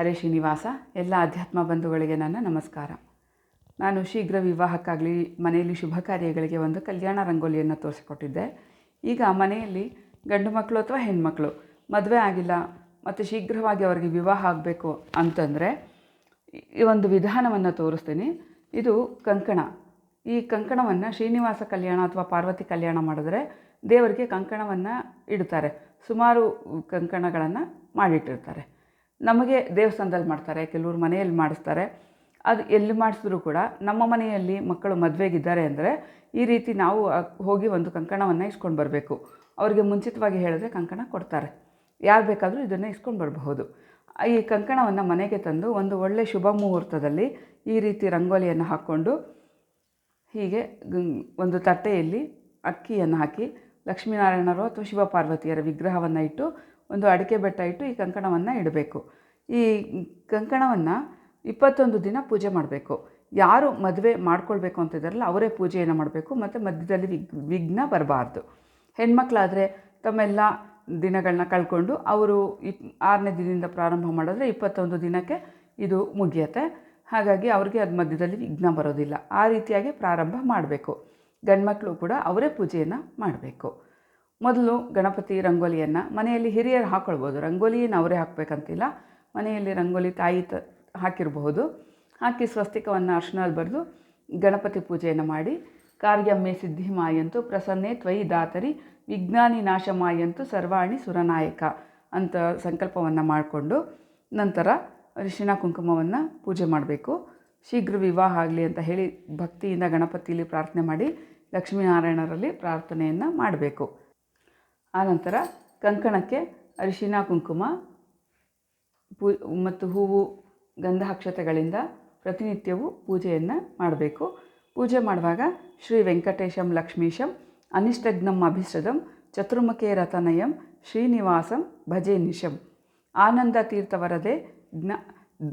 ಹರೇ ಶ್ರೀನಿವಾಸ, ಎಲ್ಲ ಅಧ್ಯಾತ್ಮ ಬಂಧುಗಳಿಗೆ ನನ್ನ ನಮಸ್ಕಾರ. ನಾನು ಶೀಘ್ರ ವಿವಾಹಕ್ಕಾಗಲಿ ಮನೆಯಲ್ಲಿ ಶುಭ ಕಾರ್ಯಗಳಿಗೆ ಒಂದು ಕಲ್ಯಾಣ ರಂಗೋಲಿಯನ್ನು ತೋರಿಸಿಕೊಟ್ಟಿದ್ದೆ. ಈಗ ಮನೆಯಲ್ಲಿ ಗಂಡು ಮಕ್ಕಳು ಅಥವಾ ಹೆಣ್ಮಕ್ಳು, ಮದುವೆ ಆಗಿಲ್ಲ, ಮತ್ತು ಶೀಘ್ರವಾಗಿ ಅವರಿಗೆ ವಿವಾಹ ಆಗಬೇಕು ಅಂತಂದರೆ ಈ ಒಂದು ವಿಧಾನವನ್ನು ತೋರಿಸ್ತೀನಿ. ಇದು ಕಂಕಣ. ಈ ಕಂಕಣವನ್ನು ಶ್ರೀನಿವಾಸ ಕಲ್ಯಾಣ ಅಥವಾ ಪಾರ್ವತಿ ಕಲ್ಯಾಣ ಮಾಡಿದ್ರೆ ದೇವರಿಗೆ ಕಂಕಣವನ್ನು ಇಡ್ತಾರೆ. ಸುಮಾರು ಕಂಕಣಗಳನ್ನು ಮಾಡಿಟ್ಟಿರ್ತಾರೆ. ನಮಗೆ ದೇವಸ್ಥಾನದಲ್ಲಿ ಮಾಡ್ತಾರೆ, ಕೆಲವರು ಮನೆಯಲ್ಲಿ ಮಾಡಿಸ್ತಾರೆ. ಅದು ಎಲ್ಲಿ ಮಾಡಿಸಿದ್ರು ಕೂಡ ನಮ್ಮ ಮನೆಯಲ್ಲಿ ಮಕ್ಕಳು ಮದುವೆಗಿದ್ದಾರೆ ಅಂದರೆ ಈ ರೀತಿ ನಾವು ಹೋಗಿ ಒಂದು ಕಂಕಣವನ್ನು ಇಸ್ಕೊಂಡು ಬರಬೇಕು. ಅವರಿಗೆ ಮುಂಚಿತವಾಗಿ ಹೇಳಿದ್ರೆ ಕಂಕಣ ಕೊಡ್ತಾರೆ. ಯಾರು ಬೇಕಾದರೂ ಇದನ್ನು ಇಸ್ಕೊಂಡು ಬರಬಹುದು. ಈ ಕಂಕಣವನ್ನು ಮನೆಗೆ ತಂದು ಒಂದು ಒಳ್ಳೆಯ ಶುಭ ಮುಹೂರ್ತದಲ್ಲಿ ಈ ರೀತಿ ರಂಗೋಲಿಯನ್ನು ಹಾಕ್ಕೊಂಡು ಹೀಗೆ ಒಂದು ತಟ್ಟೆಯಲ್ಲಿ ಅಕ್ಕಿಯನ್ನು ಹಾಕಿ ಲಕ್ಷ್ಮೀನಾರಾಯಣರು ಅಥವಾ ಶಿವಪಾರ್ವತಿಯರ ವಿಗ್ರಹವನ್ನು ಇಟ್ಟು ಒಂದು ಅಡಿಕೆ ಬೆಟ್ಟ ಇಟ್ಟು ಈ ಕಂಕಣವನ್ನು ಇಡಬೇಕು. ಈ ಕಂಕಣವನ್ನು ಇಪ್ಪತ್ತೊಂದು ದಿನ ಪೂಜೆ ಮಾಡಬೇಕು. ಯಾರು ಮದುವೆ ಮಾಡ್ಕೊಳ್ಬೇಕು ಅಂತಿದ್ದಾರಲ್ಲ ಅವರೇ ಪೂಜೆಯನ್ನು ಮಾಡಬೇಕು, ಮತ್ತು ಮಧ್ಯದಲ್ಲಿ ವಿಘ್ನ ಬರಬಾರ್ದು. ಹೆಣ್ಮಕ್ಳಾದರೆ ತಮ್ಮೆಲ್ಲ ದಿನಗಳನ್ನ ಕಳ್ಕೊಂಡು ಅವರು ಇಪ್ ಆರನೇ ದಿನದಿಂದ ಪ್ರಾರಂಭ ಮಾಡಿದ್ರೆ ಇಪ್ಪತ್ತೊಂದು ದಿನಕ್ಕೆ ಇದು ಮುಗಿಯತ್ತೆ. ಹಾಗಾಗಿ ಅವ್ರಿಗೆ ಅದು ಮಧ್ಯದಲ್ಲಿ ವಿಘ್ನ ಬರೋದಿಲ್ಲ. ಆ ರೀತಿಯಾಗಿ ಪ್ರಾರಂಭ ಮಾಡಬೇಕು. ಗಂಡ್ಮಕ್ಳು ಕೂಡ ಅವರೇ ಪೂಜೆಯನ್ನು ಮಾಡಬೇಕು. ಮೊದಲು ಗಣಪತಿ ರಂಗೋಲಿಯನ್ನು ಮನೆಯಲ್ಲಿ ಹಿರಿಯರು ಹಾಕ್ಕೊಳ್ಬೋದು ರಂಗೋಲಿನ ಅವರೇ ಹಾಕಬೇಕಂತಿಲ್ಲ. ಮನೆಯಲ್ಲಿ ರಂಗೋಲಿ ತಾಯಿ ತ, ಹಾಕಿರಬಹುದು. ಹಾಕಿ ಸ್ವಸ್ತಿಕವನ್ನು ಅರ್ಶನಲ್ಲಿ ಬರೆದು ಗಣಪತಿ ಪೂಜೆಯನ್ನು ಮಾಡಿ ಕಾರ್ಯಮ್ಮೆ ಸಿದ್ಧಿ ಮಾಯಂತು ಪ್ರಸನ್ನೆ ತ್ವಯಿ ದಾತರಿ, ವಿಜ್ಞಾನಿ ನಾಶ ಮಾಯಂತು ಸರ್ವಾಣಿ ಸುರನಾಯಕ ಅಂತ ಸಂಕಲ್ಪವನ್ನು ಮಾಡಿಕೊಂಡು ನಂತರ ಅರಿಶಿಣ ಕುಂಕುಮವನ್ನು ಪೂಜೆ ಮಾಡಬೇಕು. ಶೀಘ್ರ ವಿವಾಹ ಆಗಲಿ ಅಂತ ಹೇಳಿ ಭಕ್ತಿಯಿಂದ ಗಣಪತಿಯಲ್ಲಿ ಪ್ರಾರ್ಥನೆ ಮಾಡಿ ಲಕ್ಷ್ಮೀನಾರಾಯಣರಲ್ಲಿ ಪ್ರಾರ್ಥನೆಯನ್ನು ಮಾಡಬೇಕು. ಆನಂತರ ಕಂಕಣಕ್ಕೆ ಅರಿಶಿನ, ಕುಂಕುಮ, ಪೂ, ಮತ್ತು ಹೂವು ಗಂಧ ಅಕ್ಷತೆಗಳಿಂದ ಪ್ರತಿನಿತ್ಯವೂ ಪೂಜೆಯನ್ನು ಮಾಡಬೇಕು. ಪೂಜೆ ಮಾಡುವಾಗ ಶ್ರೀ ವೆಂಕಟೇಶಂ ಲಕ್ಷ್ಮೀಶಂ ಅನಿಷ್ಟಜ್ಞಂ ಅಭಿಷ್ಟದಂ ಚತುರ್ಮುಖೇ ರತನಯಂ ಶ್ರೀನಿವಾಸಂ ಭಜೆ ನಿಶಂ. ಆನಂದ ತೀರ್ಥವರದೆ ಜ್ಞಾ,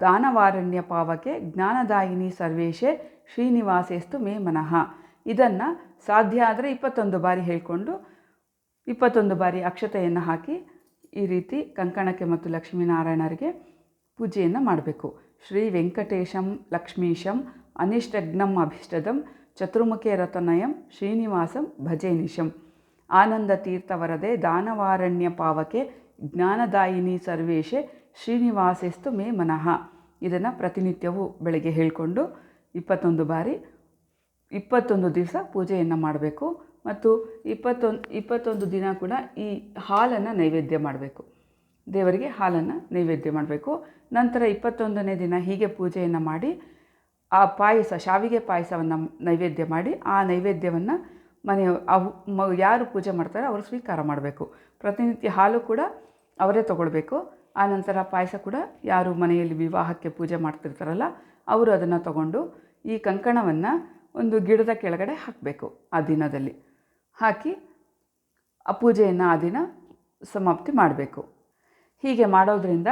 ದಾನವಾರಣ್ಯ ಪಾವಕೆ ಜ್ಞಾನದಾಯಿನಿ ಸರ್ವೇಶೆ ಶ್ರೀನಿವಾಸೇಸ್ತು ಮೇ ಮನಃ. ಇದನ್ನು ಸಾಧ್ಯ ಆದರೆ ಇಪ್ಪತ್ತೊಂದು ಬಾರಿ ಹೇಳಿಕೊಂಡು ಇಪ್ಪತ್ತೊಂದು ಬಾರಿ ಅಕ್ಷತೆಯನ್ನು ಹಾಕಿ ಈ ರೀತಿ ಕಂಕಣಕ್ಕೆ ಮತ್ತು ಲಕ್ಷ್ಮೀನಾರಾಯಣರಿಗೆ ಪೂಜೆಯನ್ನು ಮಾಡಬೇಕು. ಶ್ರೀ ವೆಂಕಟೇಶಂ ಲಕ್ಷ್ಮೀಶಂ ಅನಿಷ್ಟಗ್ನಂ ಅಭಿಷ್ಟದಂ ಚತುರ್ಮುಖೇ ರತನಯಂ ಶ್ರೀನಿವಾಸಂ ಭಜೆ ನಿಶಂ. ಆನಂದ ತೀರ್ಥವರದೆ ದಾನವಾರಣ್ಯ ಪಾವಕೆ ಜ್ಞಾನದಾಯಿನಿ ಸರ್ವೇಶೆ ಶ್ರೀನಿವಾಸೆಸ್ತು ಮೇ ಮನಃ. ಇದನ್ನು ಪ್ರತಿನಿತ್ಯವೂ ಬೆಳಗ್ಗೆ ಹೇಳಿಕೊಂಡು ಇಪ್ಪತ್ತೊಂದು ಬಾರಿ ಇಪ್ಪತ್ತೊಂದು ದಿವಸ ಪೂಜೆಯನ್ನು ಮಾಡಬೇಕು. ಮತ್ತು ಇಪ್ಪತ್ತೊಂದು ಇಪ್ಪತ್ತೊಂದು ದಿನ ಕೂಡ ಈ ಹಾಲನ್ನು ನೈವೇದ್ಯ ಮಾಡಬೇಕು. ದೇವರಿಗೆ ಹಾಲನ್ನು ನೈವೇದ್ಯ ಮಾಡಬೇಕು. ನಂತರ ಇಪ್ಪತ್ತೊಂದನೇ ದಿನ ಹೀಗೆ ಪೂಜೆಯನ್ನು ಮಾಡಿ, ಆ ಪಾಯಸ, ಶಾವಿಗೆ ಪಾಯಸವನ್ನು ನೈವೇದ್ಯ ಮಾಡಿ, ಆ ನೈವೇದ್ಯವನ್ನು ಮನೆ ಅವು ಯಾರು ಪೂಜೆ ಮಾಡ್ತಾರೋ ಅವರು ಸ್ವೀಕಾರ ಮಾಡಬೇಕು. ಪ್ರತಿನಿತ್ಯ ಹಾಲು ಕೂಡ ಅವರೇ ತಗೊಳ್ಬೇಕು. ಆ ನಂತರ ಪಾಯಸ ಕೂಡ ಯಾರು ಮನೆಯಲ್ಲಿ ವಿವಾಹಕ್ಕೆ ಪೂಜೆ ಮಾಡ್ತಿರ್ತಾರಲ್ಲ, ಅವರು ಅದನ್ನು ತಗೊಂಡು ಈ ಕಂಕಣವನ್ನು ಒಂದು ಗಿಡದ ಕೆಳಗಡೆ ಹಾಕಬೇಕು ಆ ದಿನದಲ್ಲಿ. ಹಾಕಿ ಆ ಪೂಜೆಯನ್ನು ಆ ದಿನ ಸಮಾಪ್ತಿ ಮಾಡಬೇಕು. ಹೀಗೆ ಮಾಡೋದ್ರಿಂದ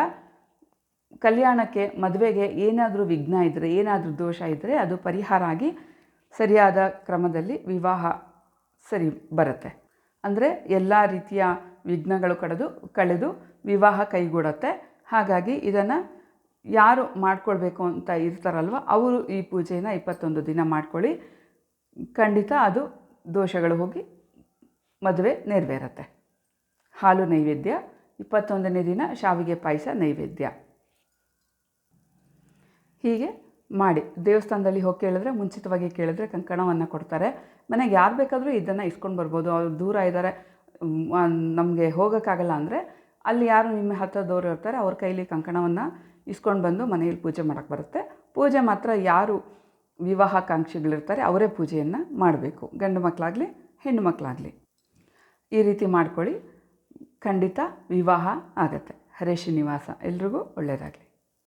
ಕಲ್ಯಾಣಕ್ಕೆ, ಮದುವೆಗೆ ಏನಾದರೂ ವಿಘ್ನ ಇದ್ದರೆ ಏನಾದರೂ ದೋಷ ಇದ್ದರೆ ಅದು ಪರಿಹಾರ ಆಗಿ ಸರಿಯಾದ ಕ್ರಮದಲ್ಲಿ ವಿವಾಹ ಸರಿ ಬರುತ್ತೆ. ಅಂದರೆ ಎಲ್ಲ ರೀತಿಯ ವಿಘ್ನಗಳು ಕಡೆದು, ಕಳೆದು ವಿವಾಹ ಕೈಗೂಡುತ್ತೆ. ಹಾಗಾಗಿ ಇದನ್ನು ಯಾರು ಮಾಡ್ಕೊಳ್ಬೇಕು ಅಂತ ಇರ್ತಾರಲ್ವ, ಅವರು ಈ ಪೂಜೆಯನ್ನು ಇಪ್ಪತ್ತೊಂದು ದಿನ ಮಾಡ್ಕೊಳ್ಳಿ. ಖಂಡಿತ ಅದು ದೋಷಗಳು ಹೋಗಿ ಮದುವೆ ನೆರವೇರುತ್ತೆ. ಹಾಲು ನೈವೇದ್ಯ, ಇಪ್ಪತ್ತೊಂದನೇ ದಿನ ಶಾವಿಗೆ ಪಾಯಸ ನೈವೇದ್ಯ. ಹೀಗೆ ಮಾಡಿ ದೇವಸ್ಥಾನದಲ್ಲಿ ಹೋಗಿ ಕೇಳಿದ್ರೆ, ಮುಂಚಿತವಾಗಿ ಕೇಳಿದ್ರೆ ಕಂಕಣವನ್ನು ಕೊಡ್ತಾರೆ. ಮನೆಗೆ ಯಾರು ಬೇಕಾದರೂ ಇದನ್ನು ಇಸ್ಕೊಂಡು ಬರ್ಬೋದು. ಅವ್ರು ದೂರ ಇದ್ದಾರೆ ನಮಗೆ ಹೋಗೋಕ್ಕಾಗಲ್ಲ ಅಂದರೆ ಅಲ್ಲಿ ಯಾರು ನಿಮ್ಮ ಹತ್ತಿರದವರು ಇರ್ತಾರೆ, ಅವ್ರ ಕೈಲಿ ಕಂಕಣವನ್ನು ಇಸ್ಕೊಂಡು ಬಂದು ಮನೆಯಲ್ಲಿ ಪೂಜೆ ಮಾಡೋಕ್ಕೆ ಬರುತ್ತೆ. ಪೂಜೆ ಮಾತ್ರ ಯಾರು ವಿವಾಹಾಕಾಂಕ್ಷಿಗಳಿರ್ತಾರೆ, ಅವರೇ ಪೂಜೆಯನ್ನು ಮಾಡಬೇಕು. ಗಂಡು ಮಕ್ಕಳಾಗಲಿ ಹೆಣ್ಣು ಮಕ್ಕಳಾಗಲಿ ಈ ರೀತಿ ಮಾಡ್ಕೊಳ್ಳಿ. ಖಂಡಿತ ವಿವಾಹ ಆಗತ್ತೆ. ಹರೇ ಶ್ರೀನಿವಾಸ. ಎಲ್ರಿಗೂ ಒಳ್ಳೆಯದಾಗಲಿ.